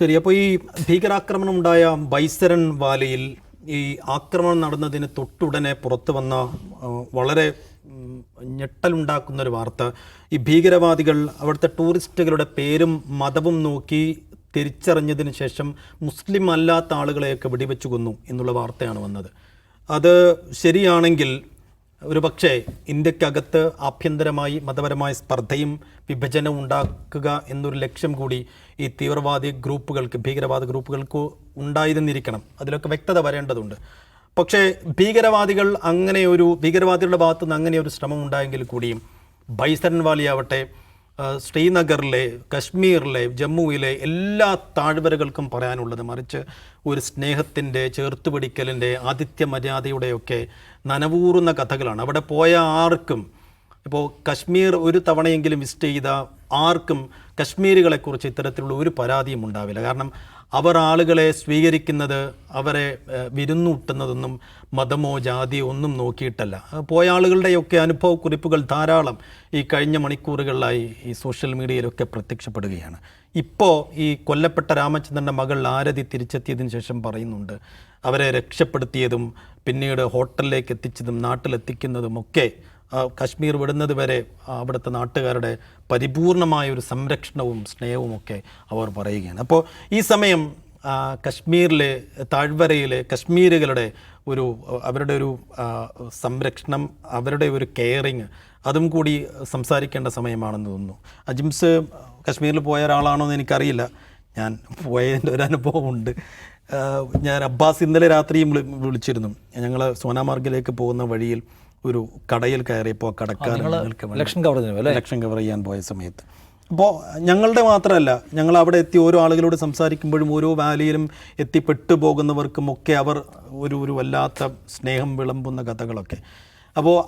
ശരി അപ്പോൾ ഈ ഭീകരാക്രമണം ഉണ്ടായ ബൈസരൻ വാലയിൽ ഈ ആക്രമണം നടന്നതിന് തൊട്ടുടനെ പുറത്തു വന്ന വളരെ ഞെട്ടലുണ്ടാക്കുന്ന ഒരു വാർത്ത. ഈ ഭീകരവാദികൾ അവിടുത്തെ ടൂറിസ്റ്റുകളുടെ പേരും മതവും നോക്കി തിരിച്ചറിഞ്ഞതിന് ശേഷം മുസ്ലിം അല്ലാത്ത ആളുകളെയൊക്കെ വെടിവെച്ചു കൊന്നു എന്നുള്ള വാർത്തയാണ് വന്നത്. അത് ശരിയാണെങ്കിൽ ഒരു പക്ഷേ ഇന്ത്യക്കകത്ത് ആഭ്യന്തരമായി മതപരമായ സ്പർദ്ധയും വിഭജനവും ഉണ്ടാക്കുക എന്നൊരു ലക്ഷ്യം കൂടി ഈ തീവ്രവാദി ഗ്രൂപ്പുകൾക്ക് ഭീകരവാദ ഗ്രൂപ്പുകൾക്ക് ഉണ്ടായിരുന്നിരിക്കണം. അതിലൊക്കെ വ്യക്തത വരേണ്ടതുണ്ട്. പക്ഷേ ഭീകരവാദികൾ അങ്ങനെ ഒരു ഭീകരവാദികളുടെ ഭാഗത്തു നിന്ന് അങ്ങനെ ഒരു ശ്രമം ഉണ്ടായെങ്കിൽ കൂടിയും ബൈസൻവാലിയാവട്ടെ ശ്രീനഗറിലെ കശ്മീരിലെ ജമ്മുവിലെ എല്ലാ താഴ്വരകൾക്കും പറയാനുള്ളത് മറിച്ച് ഒരു സ്നേഹത്തിന്റെ ചേർത്തുപിടിക്കലിന്റെ ആതിഥ്യ മര്യാദയുടെയൊക്കെ നനവൂറുന്ന കഥകളാണ്. അവിടെ പോയ ആർക്കും ഇപ്പോൾ കശ്മീർ ഒരു തവണയെങ്കിലും വിസിറ്റ് ചെയ്ത ആർക്കും കശ്മീരികളെക്കുറിച്ച് ഇത്തരത്തിലുള്ള ഒരു പരാതിയും ഉണ്ടാവില്ല. കാരണം അവർ ആളുകളെ സ്വീകരിക്കുന്നത് അവരെ വിരുന്നൂട്ടുന്നതൊന്നും മതമോ ജാതിയോ ഒന്നും നോക്കിയിട്ടല്ല. പോയ ആളുകളുടെയൊക്കെ അനുഭവക്കുറിപ്പുകൾ ധാരാളം ഈ കഴിഞ്ഞ മണിക്കൂറുകളിലായി ഈ സോഷ്യൽ മീഡിയയിലൊക്കെ പ്രത്യക്ഷപ്പെടുകയാണ്. ഇപ്പോൾ ഈ കൊല്ലപ്പെട്ട രാമചന്ദ്രന്റെ മകൾ ആരതി തിരിച്ചെത്തിയതിന് ശേഷം പറയുന്നുണ്ട് അവരെ രക്ഷപ്പെടുത്തിയതും പിന്നീട് ഹോട്ടലിലേക്ക് എത്തിച്ചതും നാട്ടിലെത്തിക്കുന്നതും ഒക്കെ ആ, കശ്മീർ വിടുന്നത് വരെ അവിടുത്തെ നാട്ടുകാരുടെ പരിപൂർണമായ ഒരു സംരക്ഷണവും സ്നേഹവും ഒക്കെ അവർ പറയുകയാണ്. അപ്പോൾ ഈ സമയം കശ്മീരിലെ താഴ്വരയിലെ കശ്മീരുകളുടെ ഒരു അവരുടെ ഒരു സംരക്ഷണം അവരുടെ ഒരു കെയറിങ് അതും കൂടി സംസാരിക്കേണ്ട സമയമാണെന്ന് തോന്നുന്നു. അജിംസ് കശ്മീരിൽ പോയ ഒരാളാണോ എന്ന് എനിക്കറിയില്ല. ഞാൻ പോയതിന്റെ ഒരു അനുഭവമുണ്ട് ഞാൻ അബ്ബാസ് ഇന്നലെ രാത്രിയും വിളിച്ചിരുന്നു. ഞങ്ങൾ സോനാമാർഗിലേക്ക് പോകുന്ന വഴിയിൽ ഒരു കടയിൽ കയറിയപ്പോൾ കടക്കാരൻ ഇലക്ഷൻ കവർ ഇലക്ഷൻ കവർ ചെയ്യാൻ പോയ സമയത്ത്. അപ്പോൾ ഞങ്ങളുടെ മാത്രമല്ല ഞങ്ങൾ അവിടെ എത്തി ഓരോ ആളുകളോട് സംസാരിക്കുമ്പോഴും ഓരോ വാലിയിലും എത്തിപ്പെട്ടു പോകുന്നവർക്കും ഒക്കെ അവർ ഒരു ഒരു വല്ലാത്ത സ്നേഹം വിളമ്പുന്ന കഥകളൊക്കെ. അപ്പോൾ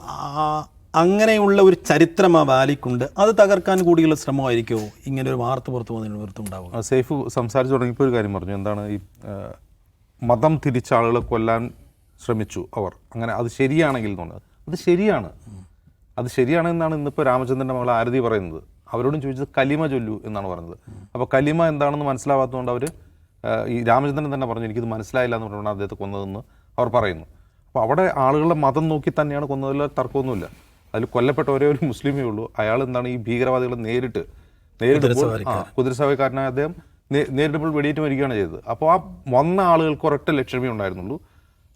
അങ്ങനെയുള്ള ഒരു ചരിത്രം ആ വാലിക്കുണ്ട്. അത് തകർക്കാൻ കൂടിയുള്ള ശ്രമമായിരിക്കുമോ ഇങ്ങനെ ഒരു വാർത്ത പുറത്തു പോകുന്നതിനുണ്ടാവും സേഫ് സംസാരിച്ചു തുടങ്ങിയപ്പോൾ ഒരു കാര്യം പറഞ്ഞു. എന്താണ് ഈ മതം തിരിച്ച ആളുകളെ കൊല്ലാൻ ശ്രമിച്ചു അവർ. അങ്ങനെ അത് ശരിയാണെങ്കിൽ പറഞ്ഞത് അത് ശരിയാണ്. അത് ശരിയാണ് എന്നാണ് ഇന്നിപ്പോൾ രാമചന്ദ്രന്റെ മകൾ ആരതി പറയുന്നത്. അവരോടും ചോദിച്ചത് കലിമ ചൊല്ലു എന്നാണ് പറഞ്ഞത് അപ്പോൾ കലിമ എന്താണെന്ന് മനസ്സിലാവാത്തതുകൊണ്ട് അവർ ഈ രാമചന്ദ്രൻ തന്നെ പറഞ്ഞു എനിക്കിത് മനസ്സിലായില്ല എന്ന് പറഞ്ഞുകൊണ്ട് അദ്ദേഹത്തെ കൊന്നതെന്ന് അവർ പറയുന്നു. അപ്പോൾ അവിടെ ആളുകളുടെ മതം നോക്കി തന്നെയാണ് കൊന്നതിൽ തർക്കമൊന്നുമില്ല. അതിൽ കൊല്ലപ്പെട്ട ഒരേ ഒരു മുസ്ലിമേ ഉള്ളൂ. അയാൾ എന്താണ് ഈ ഭീകരവാദികളെ നേരിട്ട് നേരിട്ടപ്പോൾ ആ കുതിരസവാരിക്കാരനായ അദ്ദേഹം നേ- നേരിട്ടപ്പോൾ വെടിയേറ്റ് മരിക്കുകയാണ് ചെയ്തത്. അപ്പോൾ ആ വന്ന ആളുകൾക്ക് ഒരൊറ്റ ലക്ഷ്യമേ ഉണ്ടായിരുന്നുള്ളൂ.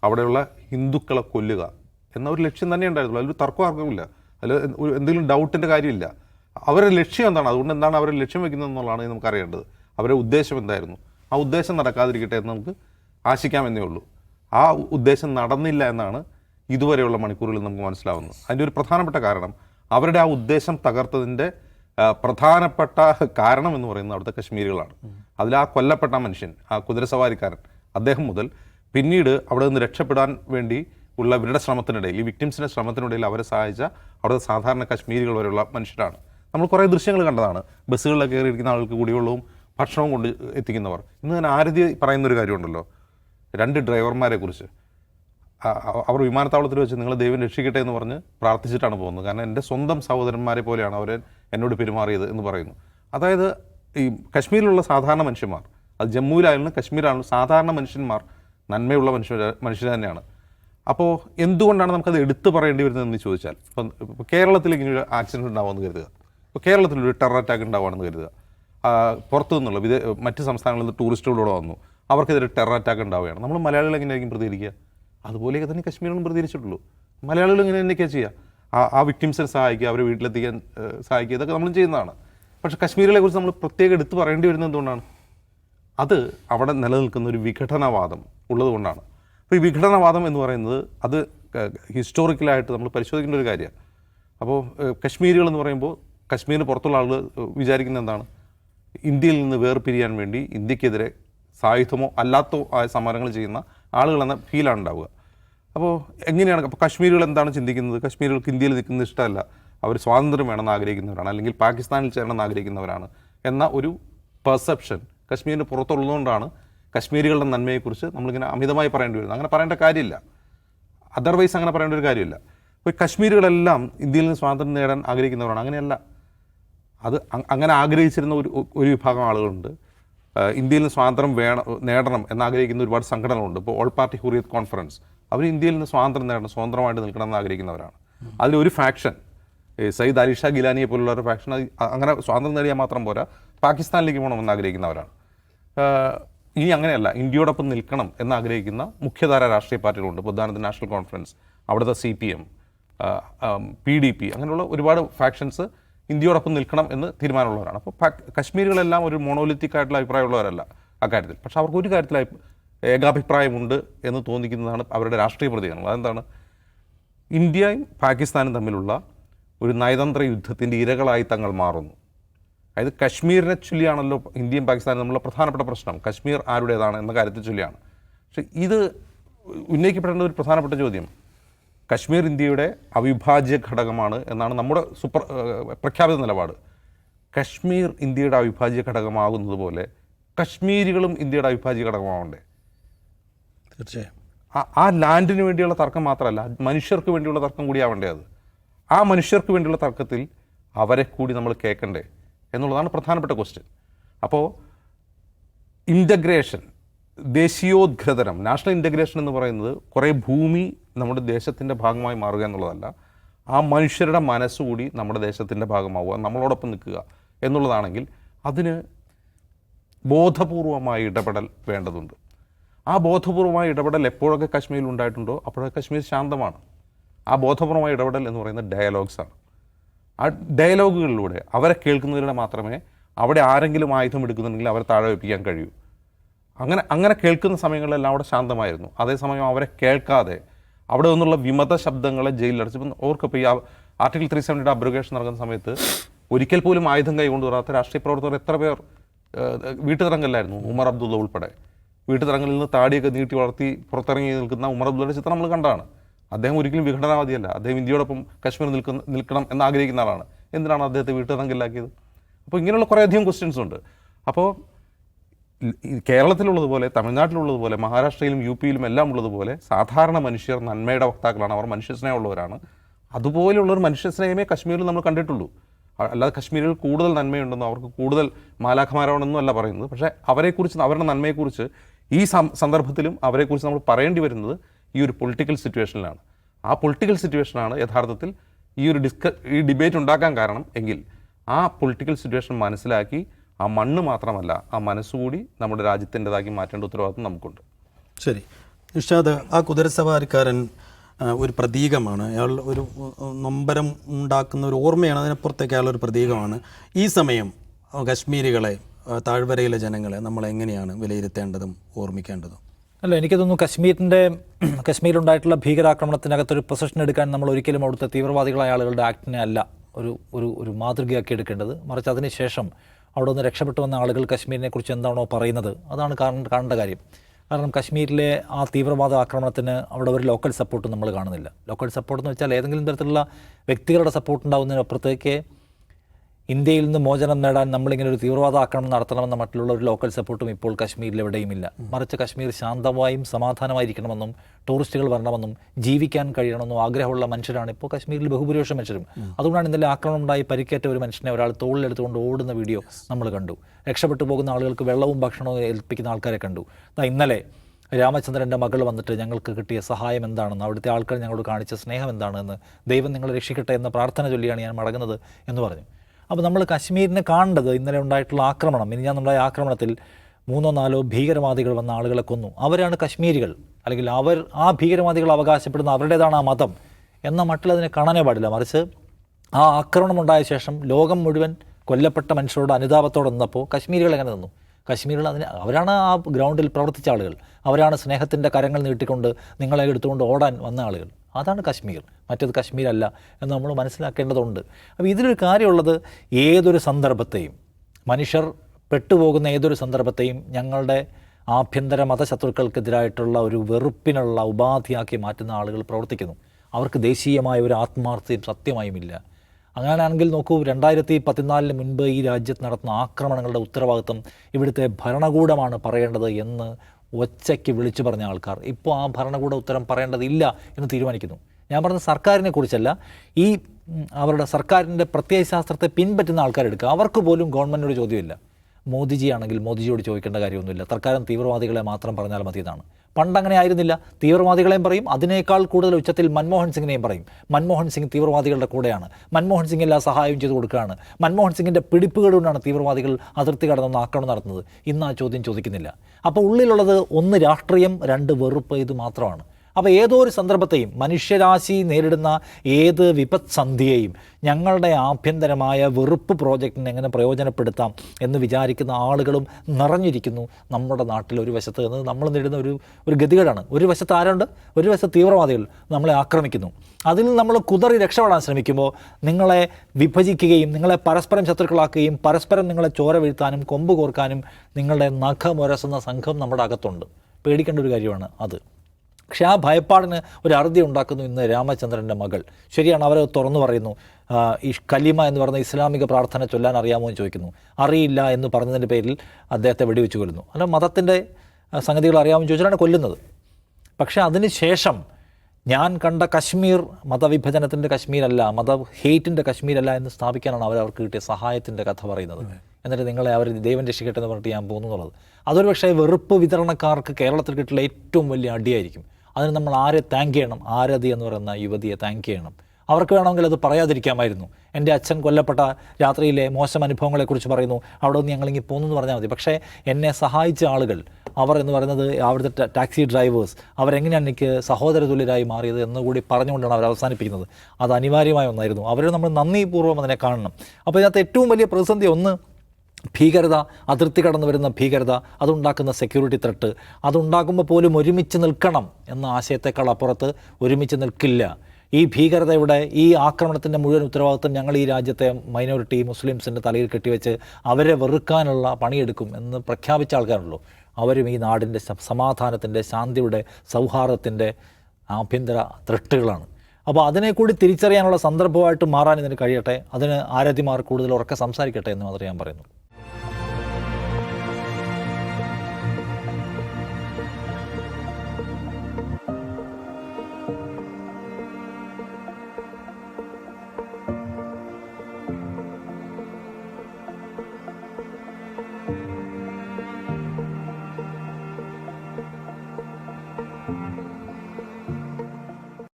അവിടെയുള്ള ഹിന്ദുക്കളെ കൊല്ലുക. എന്ന ഒരു ലക്ഷ്യം തന്നെ ഉണ്ടായിരുന്നുള്ളൂ. അതിൽ തർക്കം ആർക്കുമില്ല. അതിൽ എന്തെങ്കിലും ഡൗട്ടിന്റെ കാര്യമില്ല. അവരുടെ ലക്ഷ്യം എന്താണ്? അതുകൊണ്ട് എന്താണ് അവരെ ലക്ഷ്യം വെക്കുന്നത് എന്നുള്ളതാണ് അറിയേണ്ടത്. അവരുടെ ഉദ്ദേശം എന്തായിരുന്നു? ആ ഉദ്ദേശം നടക്കാതിരിക്കട്ടെ എന്ന് നമുക്ക് ആശിക്കാമെന്നേ ഉള്ളൂ. ആ ഉദ്ദേശം നടന്നില്ല എന്നാണ് ഇതുവരെയുള്ള മണിക്കൂറുകളിൽ നമുക്ക് മനസ്സിലാവുന്നത്. അതിന്റെ ഒരു പ്രധാനപ്പെട്ട കാരണം അവരുടെ ആ ഉദ്ദേശം തകർത്തതിന്റെ പ്രധാനപ്പെട്ട കാരണം എന്ന് പറയുന്നത് അവിടുത്തെ കശ്മീരികളാണ്. അതിൽ ആ കൊല്ലപ്പെട്ട മനുഷ്യൻ ആ കുതിരസവാരിക്കാരൻ അദ്ദേഹം മുതൽ പിന്നീട് അവിടെ നിന്ന് രക്ഷപ്പെടാൻ വേണ്ടി ഉള്ള ഇവരുടെ ശ്രമത്തിനിടയിൽ ഈ വിക്ടിംസിന്റെ ശ്രമത്തിനിടയിൽ അവരെ സഹായിച്ച അവിടുത്തെ സാധാരണ കശ്മീരികൾ വരെയുള്ള മനുഷ്യരാണ്. നമ്മൾ കുറേ ദൃശ്യങ്ങൾ കണ്ടതാണ്. ബസ്സുകളിലൊക്കെ കയറിയിരിക്കുന്ന ആൾക്ക് കുടിവെള്ളവും ഭക്ഷണവും കൊണ്ട് എത്തിക്കുന്നവർ. ഇന്ന് ഞാൻ ആരതി പറയുന്നൊരു കാര്യമുണ്ടല്ലോ. രണ്ട് ഡ്രൈവർമാരെ കുറിച്ച് അവർ വിമാനത്താവളത്തിൽ വെച്ച് നിങ്ങൾ ദൈവം രക്ഷിക്കട്ടെ എന്ന് പറഞ്ഞ് പ്രാർത്ഥിച്ചിട്ടാണ് പോകുന്നത്. കാരണം എന്റെ സ്വന്തം സഹോദരന്മാരെ പോലെയാണ് അവർ എന്നോട് പെരുമാറിയത് എന്ന് പറയുന്നു. അതായത് ഈ കശ്മീരിലുള്ള സാധാരണ മനുഷ്യന്മാർ അത് ജമ്മുവിലായാലും കശ്മീരായാലും സാധാരണ മനുഷ്യന്മാർ നന്മയുള്ള മനുഷ്യർ മനുഷ്യർ തന്നെയാണ്. അപ്പോൾ എന്തുകൊണ്ടാണ് നമുക്കത് എടുത്തു പറയേണ്ടി വരുന്നതെന്ന് ചോദിച്ചാൽ ഇപ്പം കേരളത്തിൽ ഇങ്ങനെ ഒരു ആക്സിഡന്റ് ഉണ്ടാവുമെന്ന് കരുതുക. ഇപ്പോൾ കേരളത്തിൽ ഒരു ടെറർ അറ്റാക്ക് ഉണ്ടാവുകയാണെന്ന് കരുതുക. പുറത്തു നിന്നുള്ള വിദേ മറ്റ് സംസ്ഥാനങ്ങളിൽ നിന്ന് ടൂറിസ്റ്റുകളോട് വന്നു. അവർക്കെതിരെ ടെറർ അറ്റാക്ക് ഉണ്ടാവുകയാണ്. നമ്മൾ മലയാളികൾ എങ്ങനെയായിരിക്കും പ്രതികരിക്കുക? അതുപോലെയൊക്കെ തന്നെ കശ്മീരിലും പ്രതികരിച്ചിട്ടുള്ളൂ. മലയാളികൾ ഇങ്ങനെ തന്നെയൊക്കെയാണ് ചെയ്യുക? ആ വിക്ടിംസിനെ സഹായിക്കുക അവരെ വീട്ടിലെത്തിക്കാൻ സഹായിക്കുക ഇതൊക്കെ നമ്മൾ ചെയ്യുന്നതാണ്. പക്ഷേ കശ്മീരിലെ കുറിച്ച് നമ്മൾ പ്രത്യേകം എടുത്തു പറയേണ്ടി വരുന്നത് എന്തുകൊണ്ടാണ്? അത് അവിടെ നിലനിൽക്കുന്ന ഒരു വിഘടനവാദം ഉള്ളതുകൊണ്ടാണ്. അപ്പോൾ ഈ വിഘടനവാദം എന്ന് പറയുന്നത് അത് ഹിസ്റ്റോറിക്കലായിട്ട് നമ്മൾ പരിശോധിക്കേണ്ട ഒരു കാര്യമാണ്. അപ്പോൾ കശ്മീരികൾ എന്ന് പറയുമ്പോൾ കശ്മീരിന് പുറത്തുള്ള ആളുകൾ വിചാരിക്കുന്നത് എന്താണ്? ഇന്ത്യയിൽ നിന്ന് വേർപിരിയാൻ വേണ്ടി ഇന്ത്യക്കെതിരെ സായുധമോ അല്ലാത്തോ ആയ സമരങ്ങൾ ചെയ്യുന്ന ആളുകളെന്ന ഫീലാണ് ഉണ്ടാവുക. അപ്പോൾ എങ്ങനെയാണ് അപ്പോൾ കശ്മീരികൾ എന്താണ് ചിന്തിക്കുന്നത്? കശ്മീരികൾക്ക് ഇന്ത്യയിൽ നിൽക്കുന്നത് ഇഷ്ടമല്ല. അവർ സ്വാതന്ത്ര്യം വേണമെന്ന് ആഗ്രഹിക്കുന്നവരാണ് അല്ലെങ്കിൽ പാകിസ്ഥാനിൽ ചേരണമെന്ന് ആഗ്രഹിക്കുന്നവരാണ് എന്ന ഒരു പെർസെപ്ഷൻ കശ്മീരിന് പുറത്തുള്ളതുകൊണ്ടാണ് കശ്മീരികളുടെ നന്മയെക്കുറിച്ച് നമ്മളിങ്ങനെ അമിതമായി പറയേണ്ടി വരുന്നത് അങ്ങനെ പറയേണ്ട കാര്യമില്ല. അതർവൈസ് അങ്ങനെ പറയേണ്ട ഒരു കാര്യമില്ല. അപ്പോൾ ഈ കശ്മീരികളെല്ലാം ഇന്ത്യയിൽ നിന്ന് സ്വാതന്ത്ര്യം നേടാൻ ആഗ്രഹിക്കുന്നവരാണ്. അങ്ങനെയല്ല. അത് അങ്ങനെ ആഗ്രഹിച്ചിരുന്ന ഒരു ഒരു വിഭാഗം ആളുകളുണ്ട്. ഇന്ത്യയിൽ നിന്ന് സ്വാതന്ത്ര്യം വേണം നേടണം എന്നാഗ്രഹിക്കുന്ന ഒരുപാട് സംഘടനകളുണ്ട്. ഇപ്പോൾ ഓൾ പാർട്ടി ഹുറിയത്ത് കോൺഫറൻസ് അവർ ഇന്ത്യയിൽ നിന്ന് സ്വാതന്ത്ര്യം നേടണം സ്വതന്ത്രമായിട്ട് നിൽക്കണം എന്ന് ആഗ്രഹിക്കുന്നവരാണ് അതിലൊരു ഫാക്ഷൻ സയ്യിദ് അലിഷ ഗിലാനിയെ പോലുള്ള ഒരു ഫാക്ഷൻ അങ്ങനെ സ്വാതന്ത്ര്യം നേടിയാൽ മാത്രം പോരാ. പാകിസ്ഥാനിലേക്ക് പോകണമെന്ന് ആഗ്രഹിക്കുന്നവരാണ്. ഇനി അങ്ങനെയല്ല ഇന്ത്യയോടൊപ്പം നിൽക്കണം എന്നാഗ്രഹിക്കുന്ന മുഖ്യധാര രാഷ്ട്രീയ പാർട്ടികളുണ്ട്. പ്രധാനത്തിൽ നാഷണൽ കോൺഫറൻസ് അവിടുത്തെ C P M P D P അങ്ങനെയുള്ള ഒരുപാട് ഫാക്ഷൻസ് ഇന്ത്യയോടൊപ്പം നിൽക്കണം എന്ന് തീരുമാനമുള്ളവരാണ്. അപ്പോൾ കശ്മീരികളെല്ലാം ഒരു മോണോലിത്തിക് ആയിട്ടുള്ള അഭിപ്രായമുള്ളവരല്ല അക്കാര്യത്തിൽ പക്ഷേ അവർക്ക് ഒരു കാര്യത്തിൽ ഏകാഭിപ്രായമുണ്ട് എന്ന് തോന്നിക്കുന്നതാണ് അവരുടെ രാഷ്ട്രീയ പ്രതികരണം. അതെന്താണ്? ഇന്ത്യയും പാകിസ്ഥാനും തമ്മിലുള്ള ഒരു നയതന്ത്ര യുദ്ധത്തിന്റെ ഇരകളായി തങ്ങൾ മാറുന്നു. അതായത് കശ്മീരിനെ ചൊല്ലിയാണല്ലോ ഇന്ത്യയും പാകിസ്ഥാനും നമ്മളെ പ്രധാനപ്പെട്ട പ്രശ്നം. കശ്മീർ ആരുടേതാണ് എന്ന കാര്യത്തെ ചൊല്ലിയാണ്. പക്ഷെ ഇത് ഉന്നയിക്കപ്പെടേണ്ട ഒരു പ്രധാനപ്പെട്ട ചോദ്യം. കശ്മീർ ഇന്ത്യയുടെ അവിഭാജ്യ ഘടകമാണ് എന്നാണ് നമ്മുടെ സുപ്ര പ്രഖ്യാപിത നിലപാട്. കശ്മീർ ഇന്ത്യയുടെ അവിഭാജ്യ ഘടകമാകുന്നത് പോലെ കശ്മീരികളും ഇന്ത്യയുടെ അവിഭാജ്യ ഘടകമാവണ്ടേ? തീർച്ചയായും. ആ- ആ ലാൻഡിന് വേണ്ടിയുള്ള തർക്കം മാത്രമല്ല മനുഷ്യർക്ക് വേണ്ടിയുള്ള തർക്കം കൂടിയാവണ്ടേ അത്? ആ മനുഷ്യർക്ക് വേണ്ടിയുള്ള തർക്കത്തിൽ അവരെ കൂടി നമ്മൾ കേൾക്കണ്ടേ? എന്നുള്ളതാണ് പ്രധാനപ്പെട്ട ക്വസ്റ്റ്യൻ അപ്പോൾ ഇന്റഗ്രേഷൻ ദേശീയോദ്ഗ്രഥനം നാഷണൽ ഇന്റഗ്രേഷൻ എന്ന് പറയുന്നത് കുറേ ഭൂമി നമ്മുടെ ദേശത്തിന്റെ ഭാഗമായി മാറുക എന്നുള്ളതല്ല ആ മനുഷ്യരുടെ മനസ്സുകൂടി നമ്മുടെ ദേശത്തിന്റെ ഭാഗമാവുക നമ്മളോടൊപ്പം നിൽക്കുക എന്നുള്ളതാണെങ്കിൽ അതിന് ബോധപൂർവമായ ഇടപെടൽ വേണ്ടതുണ്ട്. ആ ബോധപൂർവമായ ഇടപെടൽ എപ്പോഴൊക്കെ കശ്മീരിൽ ഉണ്ടായിട്ടുണ്ടോ? അപ്പോഴൊക്കെ കശ്മീർ ശാന്തമാണ്. ആ ബോധപൂർവമായ ഇടപെടൽ എന്ന് പറയുന്നത് ഡയലോഗ്സാണ് ആ ഡയലോഗുകളിലൂടെ അവരെ കേൾക്കുന്നതിലൂടെ മാത്രമേ അവിടെ ആരെങ്കിലും ആയുധം എടുക്കുന്നുണ്ടെങ്കിൽ അവരെ താഴെ വെപ്പിക്കാൻ കഴിയൂ. അങ്ങനെ അങ്ങനെ കേൾക്കുന്ന സമയങ്ങളിലെല്ലാം അവിടെ ശാന്തമായിരുന്നു. അതേസമയം അവരെ കേൾക്കാതെ അവിടെ നിന്നുള്ള വിമത ശബ്ദങ്ങളെ ജയിലിലടച്ച് ഓർക്കപ്പോൾ ഈ ആർട്ടിക്കിൾ ത്രീ സെവന്റിയുടെ അബ്രോഗേഷൻ നടക്കുന്ന സമയത്ത് ഒരിക്കൽ പോലും ആയുധം കൈകൊണ്ട് വരാത്ത രാഷ്ട്രീയ പ്രവർത്തകർ എത്ര പേർ വീട്ടുതടങ്കലിലായിരുന്നു ഉമർ അബ്ദുള്ള ഉൾപ്പെടെ. വീട്ടുതടങ്കലിൽ നിന്ന് താടിയൊക്കെ നീട്ടി വളർത്തി പുറത്തിറങ്ങി നിൽക്കുന്ന ഉമർ അബ്ദുള്ളയുടെ ചിത്രം നമ്മൾ കണ്ടതാണ്. അദ്ദേഹം ഒരിക്കലും വിഘടനവാദിയല്ല അദ്ദേഹം ഇന്ത്യയോടൊപ്പം കശ്മീർ നിൽക്കുന്ന നിൽക്കണം എന്ന് ആഗ്രഹിക്കുന്ന ആളാണ്. എന്തിനാണ് അദ്ദേഹത്തെ വീട്ടിറങ്കിലാക്കിയത്? അപ്പോൾ ഇങ്ങനെയുള്ള കുറേയധികം ക്വസ്റ്റ്യൻസ് ഉണ്ട്. അപ്പോൾ കേരളത്തിലുള്ളതുപോലെ തമിഴ്നാട്ടിലുള്ളതുപോലെ മഹാരാഷ്ട്രയിലും യു പിയിലും എല്ലാം ഉള്ളതുപോലെ സാധാരണ മനുഷ്യർ നന്മയുടെ വക്താക്കളാണ്. അവർ മനുഷ്യസ്നേഹമുള്ളവരാണ് അതുപോലെയുള്ളൊരു മനുഷ്യസ്നേഹമേ കശ്മീരിൽ നമ്മൾ കണ്ടിട്ടുള്ളൂ. അല്ലാതെ കശ്മീരിൽ കൂടുതൽ നന്മയുണ്ടെന്നോ അവർക്ക് കൂടുതൽ മാലാഖമാരാണെന്നോ അല്ല പറയുന്നത്. പക്ഷേ അവരെക്കുറിച്ച് അവരുടെ നന്മയെക്കുറിച്ച് ഈ സന്ദർഭത്തിലും അവരെക്കുറിച്ച് നമ്മൾ പറയേണ്ടി വരുന്നത് ഈ ഒരു പൊളിറ്റിക്കൽ സിറ്റുവേഷനിലാണ് ആ പൊളിറ്റിക്കൽ സിറ്റുവേഷനാണ് യഥാർത്ഥത്തിൽ ഈ ഒരു ഡിസ്ക ഈ ഡിബേറ്റ് ഉണ്ടാക്കാൻ കാരണം എങ്കിൽ ആ പൊളിറ്റിക്കൽ സിറ്റുവേഷൻ മനസ്സിലാക്കി ആ മണ്ണ് മാത്രമല്ല ആ മനസ്സുകൂടി നമ്മുടെ രാജ്യത്തിന്റെതാക്കി മാറ്റേണ്ട ഉത്തരവാദിത്വം നമുക്കുണ്ട്. ശരി. നിഷാദ് ആ കുതിരസവാരിക്കാരൻ ഒരു പ്രതീകമാണ്. അയാൾ ഒരു നൊമ്പരം ഉണ്ടാക്കുന്ന ഒരു ഓർമ്മയാണ്. അതിനപ്പുറത്തേക്ക് അയാൾ ഒരു പ്രതീകമാണ്. ഈ സമയം കശ്മീരികളെ താഴ്വരയിലെ ജനങ്ങളെ നമ്മൾ എങ്ങനെയാണ് വിലയിരുത്തേണ്ടതും ഓർമ്മിക്കേണ്ടതും? അല്ല എനിക്ക് തോന്നുന്നു കശ്മീരിന്റെ കശ്മീരിലുണ്ടായിട്ടുള്ള ഭീകരാക്രമണത്തിനകത്തൊരു പൊസിഷൻ എടുക്കാൻ നമ്മൾ ഒരിക്കലും അവിടുത്തെ തീവ്രവാദികളായ ആളുകളുടെ ആക്ടിനെ അല്ല ഒരു ഒരു ഒരു മാതൃകയാക്കി എടുക്കേണ്ടത്. മറിച്ച് അതിനുശേഷം അവിടെ നിന്ന് രക്ഷപ്പെട്ടു വന്ന ആളുകൾ കശ്മീരിനെ കുറിച്ച് എന്താണോ പറയുന്നത്? അതാണ് കാണേണ്ട കാര്യം. കാരണം കശ്മീരിലെ ആ തീവ്രവാദ ആക്രമണത്തിന് അവിടെ ഒരു ലോക്കൽ സപ്പോർട്ട് നമ്മൾ കാണുന്നില്ല. ലോക്കൽ സപ്പോർട്ട് എന്ന് വെച്ചാൽ ഏതെങ്കിലും തരത്തിലുള്ള വ്യക്തികളുടെ സപ്പോർട്ട് ഉണ്ടാകുന്നതിനപ്പുറത്തേക്ക് ഇന്ത്യയിൽ നിന്ന് മോചനം നേടാൻ നമ്മളിങ്ങനെ ഒരു തീവ്രവാദ ആക്രമണം നടത്തണമെന്ന മറ്റുള്ള ഒരു ലോക്കൽ സപ്പോർട്ടും ഇപ്പോൾ കശ്മീരിൽ എവിടെയുമില്ല. മറിച്ച് കശ്മീർ ശാന്തമായും സമാധാനമായിരിക്കണമെന്നും ടൂറിസ്റ്റുകൾ വരണമെന്നും ജീവിക്കാൻ കഴിയണമെന്നും ആഗ്രഹമുള്ള മനുഷ്യരാണ് ഇപ്പോൾ കശ്മീരിൽ ബഹുഭൂരിപക്ഷം മനുഷ്യരും. അതുകൊണ്ടാണ് ഇന്നലെ ആക്രമണം ഉണ്ടായി പരിക്കേറ്റ ഒരു മനുഷ്യനെ ഒരാൾ തോളിലെടുത്തുകൊണ്ട് ഓടുന്ന വീഡിയോ നമ്മൾ കണ്ടു. രക്ഷപ്പെട്ടു പോകുന്ന ആളുകൾക്ക് വെള്ളവും ഭക്ഷണവും ഏൽപ്പിക്കുന്ന ആൾക്കാരെ കണ്ടു. ഇന്നലെ രാമചന്ദ്രന്റെ മകൾ വന്നിട്ട് ഞങ്ങൾക്ക് കിട്ടിയ സഹായം എന്താണെന്ന് അവിടുത്തെ ആൾക്കാർ ഞങ്ങളോട് കാണിച്ച സ്നേഹം എന്താണെന്ന് ദൈവം നിങ്ങളെ രക്ഷിക്കട്ടെ എന്ന പ്രാർത്ഥന ചൊല്ലിയാണ് ഞാൻ മടങ്ങുന്നത് എന്ന് പറഞ്ഞു. അപ്പോൾ നമ്മൾ കശ്മീരിനെ കാണേണ്ടത് ഇന്നലെ ഉണ്ടായിട്ടുള്ള ആക്രമണം. ഇനി ഞാനുണ്ടായ ആക്രമണത്തിൽ മൂന്നോ നാലോ ഭീകരവാദികൾ വന്ന ആളുകളെ കൊന്നു. അവരാണ് കശ്മീരികൾ. അല്ലെങ്കിൽ അവർ ആ ഭീകരവാദികൾ അവകാശപ്പെടുന്ന അവരുടേതാണ് ആ മതം എന്ന മട്ടിൽ അതിനെ കാണാനേ പാടില്ല. മറിച്ച് ആ ആക്രമണം ഉണ്ടായ ശേഷം ലോകം മുഴുവൻ കൊല്ലപ്പെട്ട മനുഷ്യരോട് അനുതാപത്തോടെ നിന്നപ്പോൾ കശ്മീരികൾ എങ്ങനെ നിന്നു? കശ്മീരികൾ അതിന് അവരാണ് ആ ഗ്രൗണ്ടിൽ പ്രവർത്തിച്ച ആളുകൾ. അവരാണ് സ്നേഹത്തിന്റെ കരങ്ങൾ നീട്ടിക്കൊണ്ട് നിങ്ങളെ എടുത്തുകൊണ്ട് ഓടാൻ വന്ന ആളുകൾ. അതാണ് കശ്മീർ. മറ്റേത് കശ്മീരല്ല എന്ന് നമ്മൾ മനസ്സിലാക്കേണ്ടതുണ്ട്. അപ്പോൾ ഇതിലൊരു കാര്യമുള്ളത് ഏതൊരു സന്ദർഭത്തെയും മനുഷ്യർ പെട്ടുപോകുന്ന ഏതൊരു സന്ദർഭത്തെയും ഞങ്ങളുടെ ആഭ്യന്തര മതശത്രുക്കൾക്കെതിരായിട്ടുള്ള ഒരു വെറുപ്പിനുള്ള ഉപാധിയാക്കി മാറ്റുന്ന ആളുകൾ പ്രവർത്തിക്കുന്നു. അവർക്ക് ദേശീയമായ ഒരു ആത്മാർത്ഥയും സത്യമായുമില്ല. അങ്ങനെയാണെങ്കിൽ നോക്കൂ രണ്ടായിരത്തി പതിനാലിന് മുൻപ് ഈ രാജ്യത്ത് നടത്തുന്ന ആക്രമണങ്ങളുടെ ഉത്തരവാദിത്വം ഇവിടുത്തെ ഭരണകൂടമാണ് പറയേണ്ടത് എന്ന് ഒച്ചയ്ക്ക് വിളിച്ചു പറഞ്ഞ ആൾക്കാർ. ഇപ്പോൾ ആ ഭരണകൂട ഉത്തരം പറയേണ്ടതില്ല എന്ന് തീരുമാനിക്കുന്നു. ഞാൻ പറഞ്ഞ സർക്കാരിനെ കുറിച്ചല്ല ഈ അവരുടെ സർക്കാരിന്റെ പ്രത്യയശാസ്ത്രത്തെ പിൻപറ്റുന്ന ആൾക്കാരെടുക്കുക. അവർക്ക് പോലും ഗവൺമെന്റിനോട് ചോദ്യമില്ല. മോദിജി ആണെങ്കിൽ മോദിജിയോട് ചോദിക്കേണ്ട കാര്യമൊന്നുമില്ല. തൽക്കാലം തീവ്രവാദികളെ മാത്രം പറഞ്ഞാൽ മതി എന്നാണ്. പണ്ട് അങ്ങനെ ആയിരുന്നില്ല. തീവ്രവാദികളെയും പറയും. അതിനേക്കാൾ കൂടുതൽ ഉച്ചത്തിൽ മൻമോഹൻ സിംഗിനെയും പറയും. മൻമോഹൻ സിംഗ് തീവ്രവാദികളുടെ കൂടെയാണ്. മൻമോഹൻ സിംഗ് എല്ലാ സഹായവും ചെയ്തു കൊടുക്കുകയാണ്. മൻമോഹൻ സിംഗിന്റെ പിടിപ്പുകൾ കൊണ്ടാണ് തീവ്രവാദികൾ അതിർത്തി കടന്നൊന്ന് ആക്രമണം നടത്തുന്നത്. ഇന്ന് ആ ചോദ്യം ചോദിക്കുന്നില്ല. അപ്പോൾ ഉള്ളിലുള്ളത് ഒന്ന് രാഷ്ട്രീയം രണ്ട് വെറുപ്പ് ഇത് മാത്രമാണ്. അപ്പോൾ ഏതോ ഒരു സന്ദർഭത്തെയും മനുഷ്യരാശി നേരിടുന്ന ഏത് വിപത്സന്ധിയെയും ഞങ്ങളുടെ ആഭ്യന്തരമായ വെറുപ്പ് പ്രോജക്റ്റിനെ എങ്ങനെ പ്രയോജനപ്പെടുത്താം എന്ന് വിചാരിക്കുന്ന ആളുകളും നിറഞ്ഞിരിക്കുന്നു നമ്മുടെ നാട്ടിൽ ഒരു വശത്ത് എന്ന് നമ്മൾ നേരിടുന്ന ഒരു ഒരു ഗതികേടാണ്. ഒരു വശത്ത് ആരുണ്ട്? ഒരു വശത്ത് തീവ്രവാദികൾ നമ്മളെ ആക്രമിക്കുന്നു. അതിൽ നമ്മൾ കുതറി രക്ഷപ്പെടാൻ ശ്രമിക്കുമ്പോൾ നിങ്ങളെ വിഭജിക്കുകയും നിങ്ങളെ പരസ്പരം ശത്രുക്കളാക്കുകയും പരസ്പരം നിങ്ങളെ ചോര വീഴ്ത്താനും കൊമ്പ് കോർക്കാനും നിങ്ങളുടെ നഖമുരസുന്ന സംഘം നമ്മുടെ അകത്തുണ്ട്. പേടിക്കേണ്ട ഒരു കാര്യമാണ് അത്. പക്ഷെ ആ ഭയപ്പാടിന് ഒരു അറുതി ഉണ്ടാക്കുന്നു ഇന്ന് രാമചന്ദ്രന്റെ മകൾ. ശരിയാണ് അവരെ തുറന്നു പറയുന്നു. ഈ കലിമ എന്ന് പറയുന്ന ഇസ്ലാമിക പ്രാർത്ഥന ചൊല്ലാൻ അറിയാമോ എന്ന് ചോദിക്കുന്നു. അറിയില്ല എന്ന് പറഞ്ഞതിന്റെ പേരിൽ അദ്ദേഹത്തെ വെടിവെച്ച് കൊല്ലുന്നു. അല്ല മതത്തിന്റെ സംഗതികൾ അറിയാമോ എന്ന് ചോദിച്ചിട്ടാണ് കൊല്ലുന്നത്. പക്ഷേ അതിനുശേഷം ഞാൻ കണ്ട കശ്മീർ മതവിഭജനത്തിന്റെ കശ്മീരല്ല മത ഹെയ്റ്റിന്റെ കശ്മീരല്ല എന്ന് സ്ഥാപിക്കാനാണ് അവർ അവർക്ക് കിട്ടിയ സഹായത്തിന്റെ കഥ പറയുന്നത്. എന്നിട്ട് നിങ്ങളെ അവർ ദൈവം രക്ഷിക്കട്ടെ എന്ന് പറഞ്ഞിട്ട് ഞാൻ പോകുന്നു എന്നുള്ളത്. അതൊരു പക്ഷേ വെറുപ്പ് വിതരണക്കാർക്ക് കേരളത്തിൽ കിട്ടുള്ള ഏറ്റവും വലിയ അടിയായിരിക്കും. അതിന് നമ്മൾ ആരെ താങ്ക് ചെയ്യണം? ആരതി എന്ന് പറയുന്ന യുവതിയെ താങ്ക് ചെയ്യണം. അവർക്ക് വേണമെങ്കിൽ അത് പറയാതിരിക്കാമായിരുന്നു. എന്റെ അച്ഛൻ കൊല്ലപ്പെട്ട രാത്രിയിലെ മോശം അനുഭവങ്ങളെക്കുറിച്ച് പറയുന്നു. അവിടെ നിന്ന് ഞങ്ങളിങ്ങി പോകുന്നു എന്ന് പറഞ്ഞാൽ മതി. പക്ഷേ എന്നെ സഹായിച്ച ആളുകൾ അവർ എന്ന് പറയുന്നത് അവിടുത്തെ ടാക്സി ഡ്രൈവേഴ്സ് അവരെങ്ങനെയാണ് എനിക്ക് സഹോദര തുല്യരായി മാറിയത് എന്നുകൂടി പറഞ്ഞുകൊണ്ടാണ് അവർ അവസാനിപ്പിക്കുന്നത്. അത് അനിവാര്യമായ ഒന്നായിരുന്നു. അവരെ നമ്മൾ നന്ദിപൂർവം അതിനെ കാണണം. അപ്പോൾ ഇതിനകത്ത് ഏറ്റവും വലിയ പ്രതിസന്ധി ഒന്ന് ഭീകരത അതിർത്തി കടന്നു വരുന്ന ഭീകരത അതുണ്ടാക്കുന്ന സെക്യൂരിറ്റി ത്രട്ട് അതുണ്ടാക്കുമ്പോൾ പോലും ഒരുമിച്ച് നിൽക്കണം എന്ന ആശയത്തെക്കാൾ അപ്പുറത്ത് ഒരുമിച്ച് നിൽക്കില്ല. ഈ ഭീകരതയുടെ ഈ ആക്രമണത്തിന്റെ മുഴുവൻ ഉത്തരവാദിത്വം ഞങ്ങൾ ഈ രാജ്യത്തെ മൈനോറിറ്റി മുസ്ലിംസിന്റെ തലയിൽ കെട്ടിവെച്ച് അവരെ വെറുക്കാനുള്ള പണിയെടുക്കും എന്ന് പ്രഖ്യാപിച്ച ആൾക്കാരുള്ളൂ അവരും ഈ നാടിന്റെ സമാധാനത്തിന്റെ ശാന്തിയുടെ സൗഹാർദ്ദത്തിന്റെ ആഭ്യന്തര ത്രട്ടുകളാണ് അപ്പോൾ അതിനെ കൂടി തിരിച്ചറിയാനുള്ള സന്ദർഭമായിട്ട് മാറാൻ ഇതിന് കഴിയട്ടെ? അതിന് ആരാധ്യമാർ കൂടുതൽ ഉറക്കെ സംസാരിക്കട്ടെ എന്ന് മാത്രമേ ഞാൻ പറയുന്നു